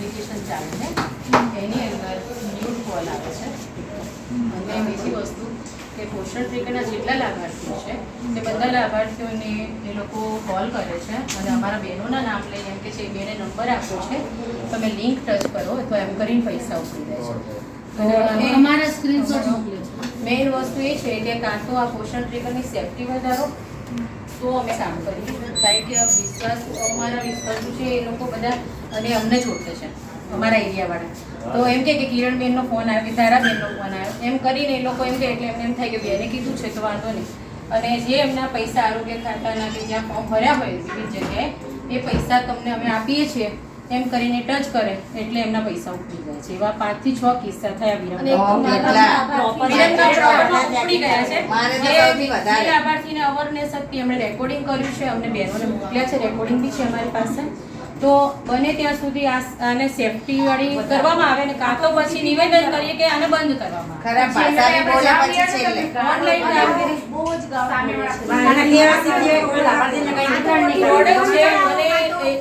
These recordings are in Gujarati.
એપ્લિકેશન ચાલે છે એની અંદર ન્યૂ કોલ આવે છે. અને બીજી વસ્તુ કે પોષણ ટ્રેકરના જેટલા લાભાર્થીઓ છે તે બધા લાભાર્થીઓને એ લોકો કોલ કરે છે અને અમારા બહેનોના નામ લઈને કે છે બેને નંબર આપ્યો છે તમે લિંક ટચ કરો તો એમ કરીને પૈસા ઉપરી જાય છે. અમારા સ્ક્રીનશોટ છે. મેઇન વસ્તુ એ છે કે કાં તો આ પોષણ ટ્રેકરની સેફ્ટી વધારો તો અમે કામ કરીએ કારણ કે વિશ્વાસ અમારા વિશ્વાસ છે એ લોકો બધા અને અમને જ ઓળખે છે અમારા એરિયાવાળા. તો એમ કે કે કિરણબેનનો ફોન આવ્યો કે તારાબેનનો ફોન આવ્યો. એમ કરીને એ લોકો એમ કે એટલે એમને એમ થાય કે બેને કીધું છે તો વાંધો નહીં. અને જે એમના પૈસા આરોગ્ય ખાતાના કે જ્યાં ફોર્મ ભર્યા હોય વિવિધ જગ્યાએ એ પૈસા તમને અમે આપીએ છીએ. એમ કરીને ટચ કરે એટલે એમના પૈસા ઉપડી ગયા છે. એવા પાંચથી છ કિસ્સા થયા લાભાર્થીને અવેરનેસ હતી એમણે રેકોર્ડિંગ કર્યું છે. અમને બહેનોને મોકલ્યા છે. રેકોર્ડિંગ બી છે અમારી પાસે. તો બને ત્યાં સુધી આને સેફટી વાળી કરવામાં આવે ને કાં તો પછી નિવેદન કરીએ કે આને બંધ કરવામાં ખરાબ ભાષામાં બોલે પછી છેલ્લે. ઓનલાઈન કામગીરી સામેવાળા પ્રોડક્ટ છે. અને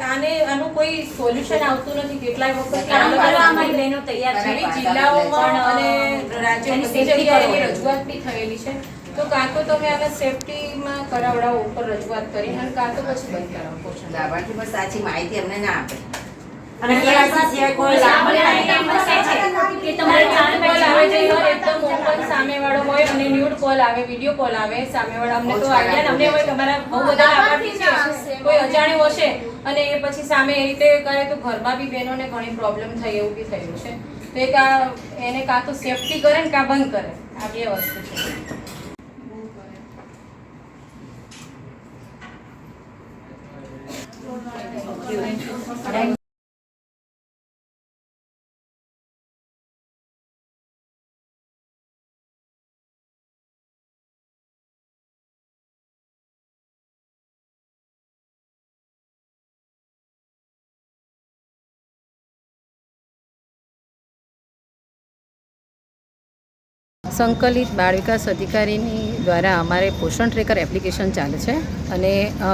આને આનું કોઈ સોલ્યુશન આવતું નથી. કેટલાય વખત અમારી બહેનો તૈયાર છે. જિલ્લાઓમાં અને રાજ્યની રજૂઆત બી થયેલી છે. તો કાં તો તમે આને સેફટીમાં કરાવડાવો ઉપર રજૂઆત કરી અને કાં તો પછી બંધ કરાવો પોષણ. લાભાર્થી પર સાચી માહિતી અમને ના આપે. અને KYC સિવાય કોઈ લાભ કે તમારે જાણ કોલ આવે છે એકદમ ઓપન સામેવાળો હોય અને ન્યૂડ કોલ આવે વીડિયો કોલ આવે સામેવાળા અમને તો આઈડિયા અમને હોય તમારા બહુ બધા લાભાર્થી છે. કોઈ અજાણ્યું હશે અને એ પછી સામે એ રીતે કરે તો ઘરમાં બી બહેનોને ઘણી પ્રોબ્લેમ થઈ એવું બી થયું છે. તો એ કા એને કાં તો સેફટી કરે ને કાં બંધ કરે આ બે વસ્તુ છે. સંકલિત બાળ વિકાસ અધિકારીની દ્વારા અમારે પોષણ ટ્રેકર એપ્લિકેશન ચાલે છે અને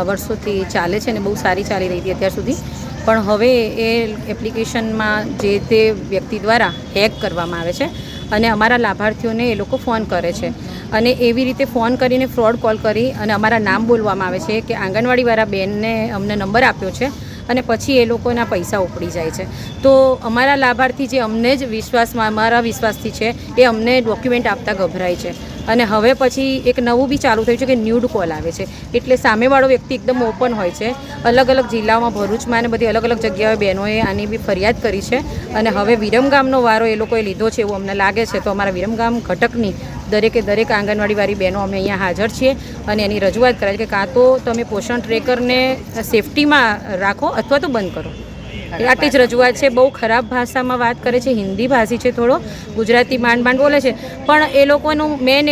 વર્ષોથી ચાલે છે અને બહુ સારી ચાલી રહી હતી અત્યાર સુધી. પણ હવે એ એપ્લિકેશનમાં જે તે વ્યક્તિ દ્વારા હેક કરવામાં આવે છે અને અમારા લાભાર્થીઓને એ લોકો ફોન કરે છે. અને એવી રીતે ફોન કરીને ફ્રોડ કોલ કરી અને અમારા નામ બોલવામાં આવે છે કે આંગણવાડીવાળા બેનને અમને નંબર આપ્યો છે અને પછી એ લોકોના પૈસા ઉપડી જાય છે. તો અમારા લાભાર્થી જે અમને જ વિશ્વાસમાં, અમારા વિશ્વાસથી છે, એ અમને ડોક્યુમેન્ટ આપતા ગભરાય છે. અને હવે પછી એક નવું બી ચાલુ થયું છે કે ન્યૂડ કોલ આવે છે. એટલે સામેવાળો વ્યક્તિ એકદમ ઓપન હોય છે. અલગ અલગ જિલ્લાઓમાં ભરૂચમાં અને બધી અલગ અલગ જગ્યાએ બહેનોએ આની બી ફરિયાદ કરી છે. અને હવે વિરમગામનો વારો એ લોકોએ લીધો છે એવું અમને લાગે છે. તો અમારા વિરમગામ ઘટકની દરેકે દરેક આંગણવાડીવાળી બહેનો અમે અહીંયા હાજર છીએ. અને એની રજૂઆત કરાય કે કાં તો તમે પોષણ ટ્રેકરને સેફટીમાં રાખો અથવા તો બંધ કરો. આટલી જ રજૂઆત છે બહુ ખરાબ ભાષામાં વાત કરે છે હિન્દી ભાષી છે થોડો ગુજરાતી માંડ માંડ બોલે છે. પણ એ લોકોનું મેન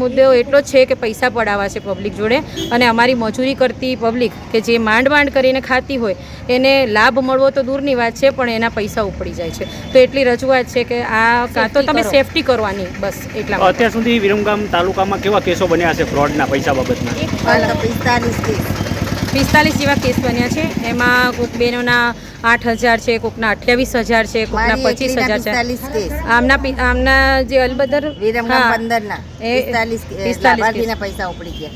મુદ્દો એટલો જ છે કે પૈસા પડાવવા છે પબ્લિક જોડે અને અમારી મજૂરી કરતી પબ્લિક કે જે માંડ માંડ કરીને ખાતી હોય એને લાભ મળવો તો દૂરની વાત છે પણ એના પૈસા ઉપડી જાય છે. તો એટલી રજૂઆત છે કે આ કાં તો તમે સેફટી કરવાની બસ એટલા અત્યાર સુધી વિરમગામ તાલુકામાં કેવા કેસો બન્યા છે ફ્રોડના પૈસા બાબતના? પિસ્તાલીસ જેવા કેસ બન્યા છે. એમાં કોઈક બહેનોના આઠ હજાર છે કોકના અઠ્યાવીસ હજાર છે કોકના પચીસ હજાર છે. આમના પી- આમના જે અલબદર વિરમગામ હા, પંદર એ પિસ્તાલીસ પિસ્તાલીસ પૈસા ઉપડી ગયા.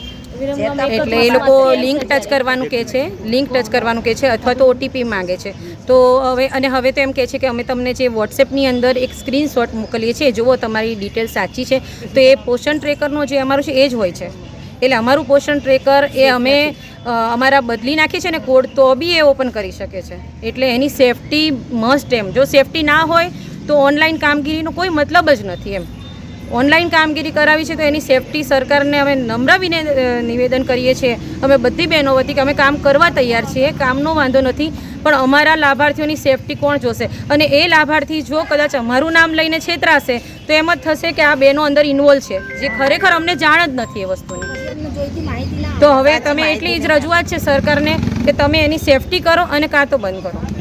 એટલે એ લોકો લિંક ટચ કરવાનું કહે છે લિંક ટચ કરવાનું કહે છે અથવા તો ઓટીપી માંગે છે. તો હવે અને હવે તો એમ કહે છે કે અમે તમને જે વોટ્સએપની અંદર એક સ્ક્રીનશોટ મોકલીએ છીએ જુઓ તમારી ડિટેલ સાચી છે. તો એ પોષણ ટ્રેકરનો જે અમારું છે એ જ હોય છે. એટલે અમારું પોષણ ટ્રેકર એ અમે અમારા બદલી નાખીએ છીએ ને કોડ તો બી એ ઓપન કરી શકે છે. એટલે એની સેફટી મસ્ટ એમ. જો સેફટી ના હોય તો ઓનલાઈન કામગીરીનો કોઈ મતલબ જ નથી એમ. ઓનલાઈન કામગીરી કરાવી છે તો એની સેફટી સરકારને અમે નમ્ર વિને નિવેદન કરીએ છીએ. અમે બધી બહેનો વતી કે અમે કામ કરવા તૈયાર છીએ, કામનો વાંધો નથી, પણ અમારા લાભાર્થીઓની સેફટી કોણ જોશે? અને એ લાભાર્થી જો કદાચ અમારું નામ લઈને છેતરાશે, તો એમ જ થશે કે આ બહેનો અંદર ઇન્વોલ્વ છે, જે ખરેખર અમને જાણ જ નથી એ વસ્તુની. તો હવે તમે એટલી જ રજૂઆત છે સરકારને કે તમે એની સેફટી કરો અને કાં તો બંધ કરો.